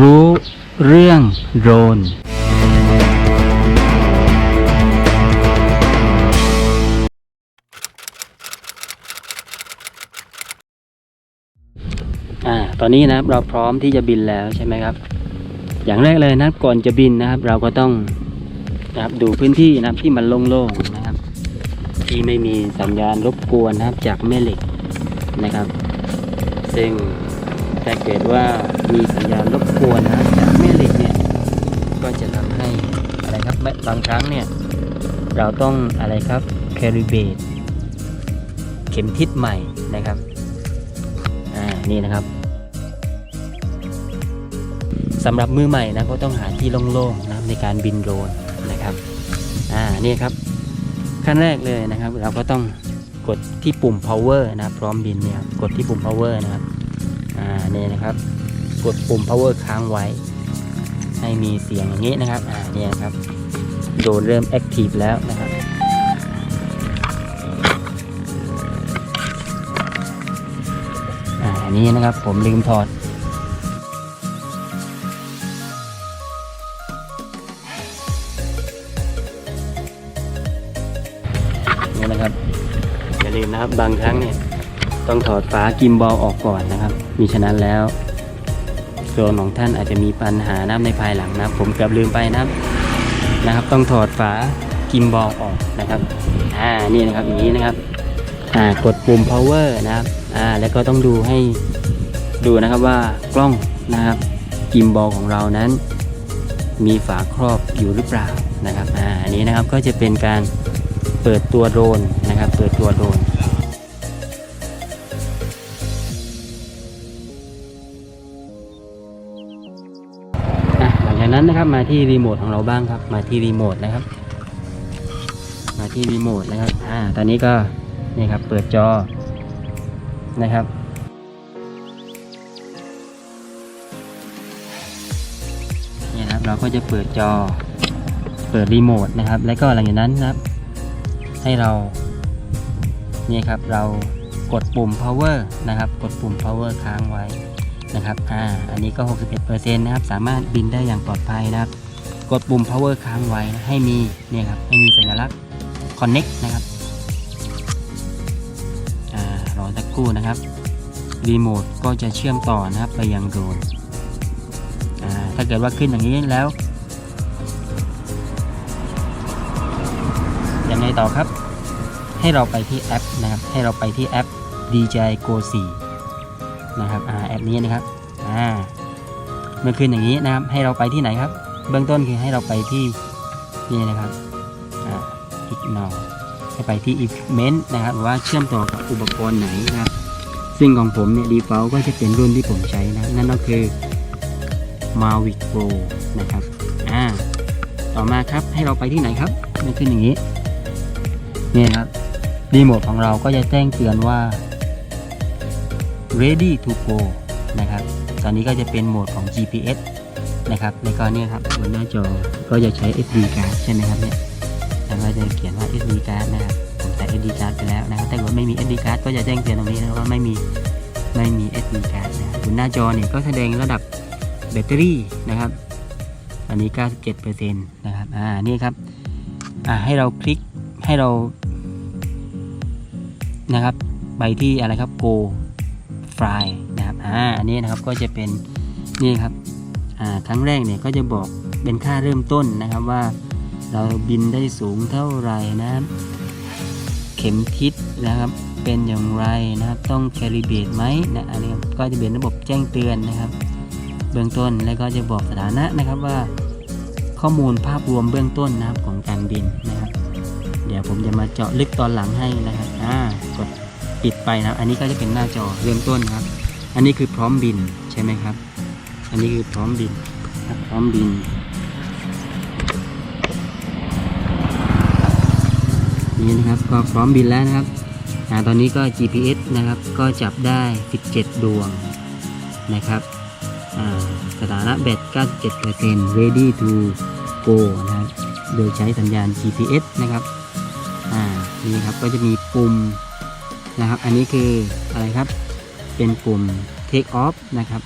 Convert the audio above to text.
รู้เรื่องโดรน อ่า ตอนนี้นะครับเราพร้อมที่จะบินแล้วใช่ไหมครับ อย่างแรกเลยนะครับก่อนจะบินนะครับ เราก็ต้องนะครับดูพื้นที่นะครับที่มันโล่งๆนะครับ ที่ไม่มีสัญญาณรบกวนนะครับจากแม่เหล็กนะครับ ซึ่ง ถ้าเกิดว่ามีสัญญาณรบกวนนะจากแม่เหล็กเนี่ยก็จะทำให้อะไรครับไม่บางครั้งเนี่ยเราต้องอะไรครับแคริเบตเข็มทิศใหม่นะครับอ่านี่นะครับสำหรับมือใหม่นะก็ต้องหาที่โล่งๆนะในการบินโดรนนะครับอ่านี่ครับขั้นแรกเลยนะครับ เราก็ต้องกดที่ปุ่ม power นะพร้อมบินเนี่ยกดที่ปุ่ม power นะครับ อ่านี่นะครับกดปุ่ม power ค้างไว้ ให้มีเสียงอย่างนี้นะครับอ่าเนี่ยนะครับโดนเริ่ม active แล้วนะครับอ่าอันนี้นะครับผมลืมถอดนี่นะครับอย่าลืมนะครับบางครั้งเนี่ย ต้องถอดฝากิมบอลออกก่อนนะครับมิฉะนั้นแล้วโดรนของท่านอาจจะมีปัญหานะครับในภายหลังนะผมเกือบลืมไปนะครับนะครับ ต้องถอดฝากิมบอลออกนะครับอ่านี่นะครับอย่างนี้นะครับอ่ากดปุ่ม power นะครับอ่าแล้วก็ต้องดูให้ดูนะครับว่ากล้องนะครับกิมบอลของเรานั้น มีฝาครอบอยู่หรือเปล่านะครับอ่าอันนี้นะครับก็จะเป็นการเปิดตัวโดรนนะครับ เปิดตัวโดรน นั้นนะครับ มาที่รีโมทของเราบ้างครับ มาที่รีโมทนะครับ มาที่รีโมทนะครับ อ่า ตอนนี้ก็นี่ครับ เปิดจอนะครับนี่นะครับ เราก็จะเปิดจอ เปิดรีโมทนะครับ แล้วก็หลังจากนั้นนะครับ ให้เรา นี่ครับ เรากดปุ่ม power นะครับ กดปุ่ม power ค้างไว้ นะครับอ่าอันนี้ก็ 61%นะครับ สามารถบินได้อย่างปลอดภัยนะครับ กดปุ่ม power ค้างไว้ให้มีเนี่ยครับให้มีสัญลักษณ์ connect นะครับอ่ารอสักครู่นะครับรีโมทก็จะเชื่อมต่อนะครับไปยังโดรนอ่าถ้าเกิดว่าขึ้นอย่างนี้แล้วยังไงต่อครับ ให้เราไปที่แอปนะครับ ให้เราไปที่แอป DJI Go 4 นะครับอ่าแอปนี้นะครับอ่าเมื่อคืนอย่างนี้นะครับ ให้เราไปที่ไหนครับ เบื้องต้นคือให้เราไปที่นี่นะครับอ่า ignore ให้ไปที่ equipment นะครับว่าเชื่อมต่อกับอุปกรณ์ไหนนะครับ ซึ่งของผมเนี่ย default ก็จะเป็นรุ่นที่ผมใช้นะ นั่นก็คือ Mavic Pro นะครับอ่าต่อมาครับให้เราไปที่ไหนครับมื่อคืนอย่างนี้นี่ครับรีโมทของเราก็จะแจ้งเตือนว่า ready to go นะครับ ตอนนี้ก็จะเป็นโหมดของ GPS นะครับ แล้วก็เนี่ยครับบนหน้าจอก็จะใช้ SD card ใช่ไหมครับเนี่ยแล้วก็จะเขียนว่า SD card นะครับผมใส่ SD card ไปแล้วนะครับถ้าเกิดว่าไม่มี SD card ก็จะแจ้งเตือนตรงนี้นะว่าไม่มีไม่มี SD card นะครับบนหน้าจอเนี่ยก็แสดงระดับแบตเตอรี่นะครับ อันนี้ 97%นะครับ อ่า นี่ครับ อ่า ให้เราคลิก ให้เรา นะครับ ไปที่อะไรครับ go fly นะครับอ่าอันนี้นะครับก็จะเป็นนี่ครับอ่าครั้งแรกเนี่ยก็จะบอกเป็นค่าเริ่มต้นนะครับว่าเราบินได้สูงเท่าไหร่นะครับเข็มทิศนะครับเป็นอย่างไรนะครับ ต้องแคลิเบตไหมนะอันนี้ก็จะเป็นระบบแจ้งเตือนนะครับ เบื้องต้นแล้วก็จะบอกสถานะนะครับว่า ข้อมูลภาพรวมเบื้องต้นนะครับของการบินนะครับ เดี๋ยวผมจะมาเจาะลึกตอนหลังให้นะครับอ่ากด ปิดไปนะครับอันนี้ก็จะเป็นหน้าจอเริ่มต้นครับ อันนี้คือพร้อมบินใช่ไหมครับ อันนี้คือพร้อมบินพร้อมบินนี่นะครับก็พร้อมบินแล้วนะครับอตอนนี้ก็ GPS นะครับก็จับได้ 17 ดวงนะครับสถานะแบต 97% ready to go นะครับโดยใช้สัญญาณ GPS นะครับนี่ครับก็จะมีปุ่ม นะครับ อันนี้คืออะไรครับ เป็นปุ่ม take off นะครับ